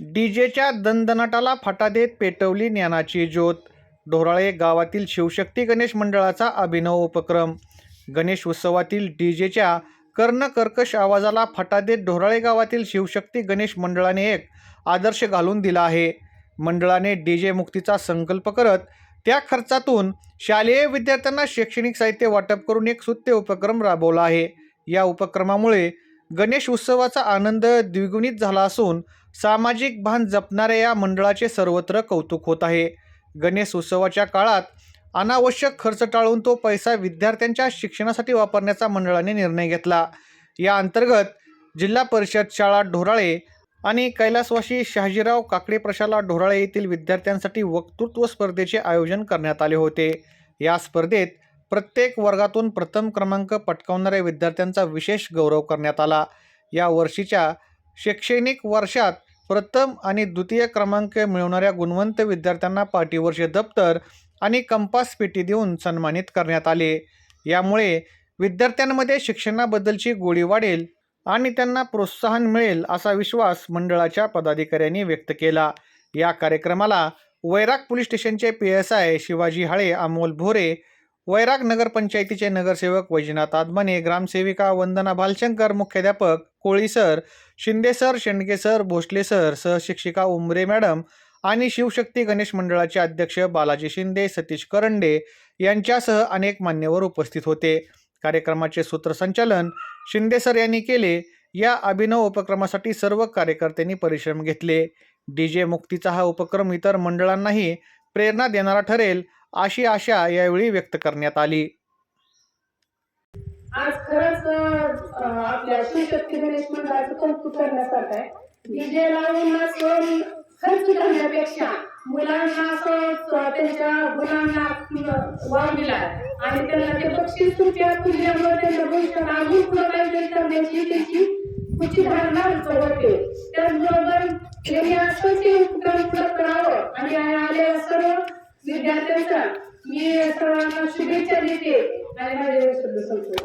डीजेच्या दणदणाटाला फाटा देत पेटवली ज्ञानाची ज्योत. ढोराळे गावातील शिवशक्ती गणेश मंडळाचा अभिनव उपक्रम. गणेश उत्सवातील डीजेच्या कर्णकर्कश आवाजाला फाटा देत ढोराळे गावातील शिवशक्ती गणेश मंडळाने एक आदर्श घालून दिला आहे. मंडळाने डीजे मुक्तीचा संकल्प करत त्या खर्चातून शालेय विद्यार्थ्यांना शैक्षणिक साहित्य वाटप करून एक सुत्य उपक्रम राबवला आहे. या उपक्रमामुळे गणेश उत्सवाचा आनंद द्विगुणित झाला असून सामाजिक भान जपणाऱ्या या मंडळाचे सर्वत्र कौतुक होत आहे. गणेश उत्सवाच्या काळात अनावश्यक खर्च टाळून तो पैसा विद्यार्थ्यांच्या शिक्षणासाठी वापरण्याचा मंडळाने निर्णय घेतला. या अंतर्गत जिल्हा परिषद शाळा ढोराळे आणि कैलासवासी शहाजीराव काकडे प्रशाला ढोराळे येथील विद्यार्थ्यांसाठी वक्तृत्व स्पर्धेचे आयोजन करण्यात आले होते. या स्पर्धेत प्रत्येक वर्गातून प्रथम क्रमांक पटकावणाऱ्या विद्यार्थ्यांचा विशेष गौरव करण्यात आला. या वर्षीच्या शैक्षणिक वर्षात प्रथम आणि द्वितीय क्रमांक मिळवणाऱ्या गुणवंत विद्यार्थ्यांना पाठीवर्षे दप्तर आणि कंपास पेटी देऊन सन्मानित करण्यात आले. यामुळे विद्यार्थ्यांमध्ये शिक्षणाबद्दलची गोडी वाढेल आणि त्यांना प्रोत्साहन मिळेल असा विश्वास मंडळाच्या पदाधिकाऱ्यांनी व्यक्त केला. या कार्यक्रमाला वैराग पोलीस स्टेशनचे P S I Shivaji Hale Amol Bhore Vairag नगरपंचायतीचे नगरसेवक वैजनाथ आदमाने ग्रामसेविका वंदना भालशंकर मुख्याध्यापक Koli sir Shinde sir Shende sir Bhosle sir सहशिक्षिका Umare madam आणि शिवशक्ती गणेश मंडळाचे अध्यक्ष बालाजी शिंदे सतीश करंडे यांच्यासह अनेक मान्यवर उपस्थित होते. कार्यक्रमाचे सूत्रसंचालन शिंदे सर यांनी केले. या अभिनव उपक्रमासाठी सर्व कार्यकर्त्यांनी परिश्रम घेतले. डी जे मुक्तीचा हा उपक्रम इतर मंडळांनाही प्रेरणा देणारा ठरेल अशी आशा यावेळी व्यक्त करण्यात आली. आज खरंच आपल्या शिवशक्ती गणेश मंडळाचं कौतुक करण्यासारखं आहे. डीजे लावून खर्च करण्यापेक्षा मुलांना त्यांच्या गुणांना वाव दिला आणि त्यांना ते बक्षीस सुट्ट्या तुझ्यामुळे भविष्यात अजून पुढे काहीतरी करण्याची त्यांची पुढची धारणा होते त्याचबरोबर त्यांनी असंच हे उपक्रम पुढे करावं आणि आलेल्या सर्व म्हणजे मी सर्वांना शुभेच्छा देते आणि माझे शब्द संपतो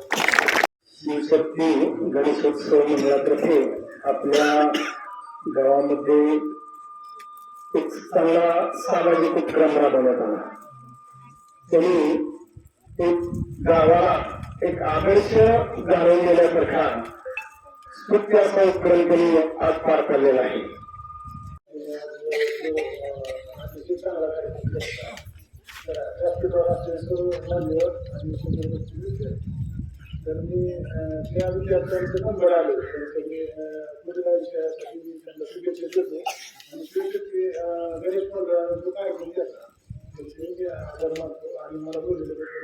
गणेशोत्सव मंडळातर्फे आपल्या गावामध्ये एक चांगला सामाजिक उपक्रम राबवण्यात आला. त्यांनी एक गावाला एक आदर्श घालून देण्यासारखा स्तुत्य असा उपक्रम त्यांनी आज पार पाडलेला आहे. तर मी त्या विद्यार्थ्यांचे नंबर आले तर त्यांनी अं, विषयासाठी मी त्यांना शुभेच्छा देतो आणि शुभेच्छा गणेश मंडळानं जो कार्यक्रम घेतला त्याचे आभार मानतो आणि मला बोललेलं